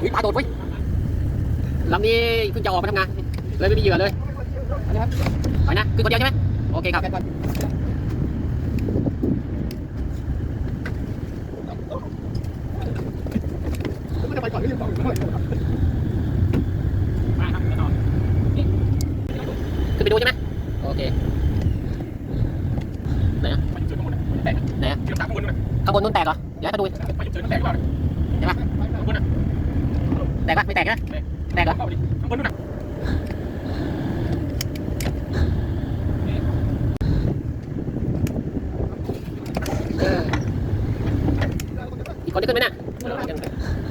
อุ้ยปลาโดดเว้ลำนี้เพิ่งจะออกมาทำงานเลยไม่มีเหยื่อเลยไปนะคือคนเดียวใช่ไหมโอเคครับไม่ได้ไปก่อนที่จะบอขึ้นไปดูใช่ไหมโอเคไหนอะไหนอะข้างบนนู้นแตกเหรอเดี๋ยวให้เขาดู แตกปะไม่แตกนะแตกเหรออีกคนจะขึ้นไหมน่ะ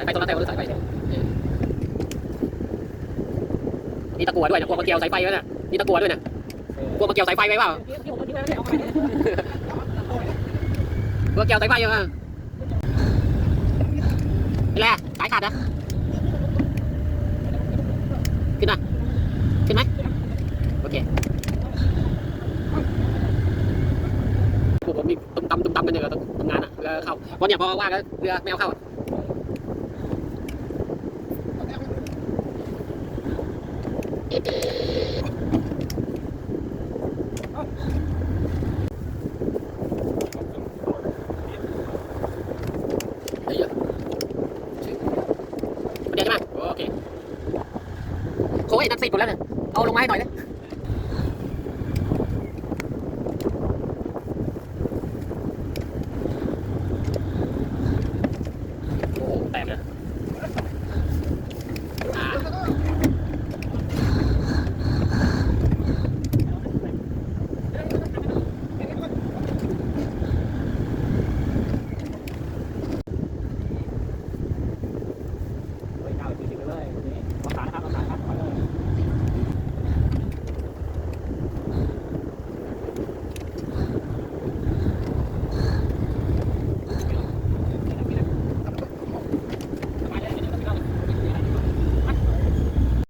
สายไฟตัวละแต่ว่าสายไฟนี่ตะกัวด้วยนะกลัวมาเกี่ยวสายไฟไว้น่ะนี่ตะกัวด้วยนะกลัวมาเกี่ยวสายไฟไว้เปล่ากลัวเกี่ยวสายไฟอยู่อะเป็นไรอะสายขาดเหรอขึ้นมาขึ้นไหมโอเคพวกผมนี่ตุ้มตำตุ้มตำกันเนี่ยต้องทำงานอะเรือเข้าเพราะเนี่ยพอว่าแล้วเรือไม่เอาเข้าอะเดี๋ยวเยอะเดี๋ยวใช่ไหม โอเคโค้ยนั่นสิบหมดแล้วเนี่ยเอาลงไม้หน่อยเลย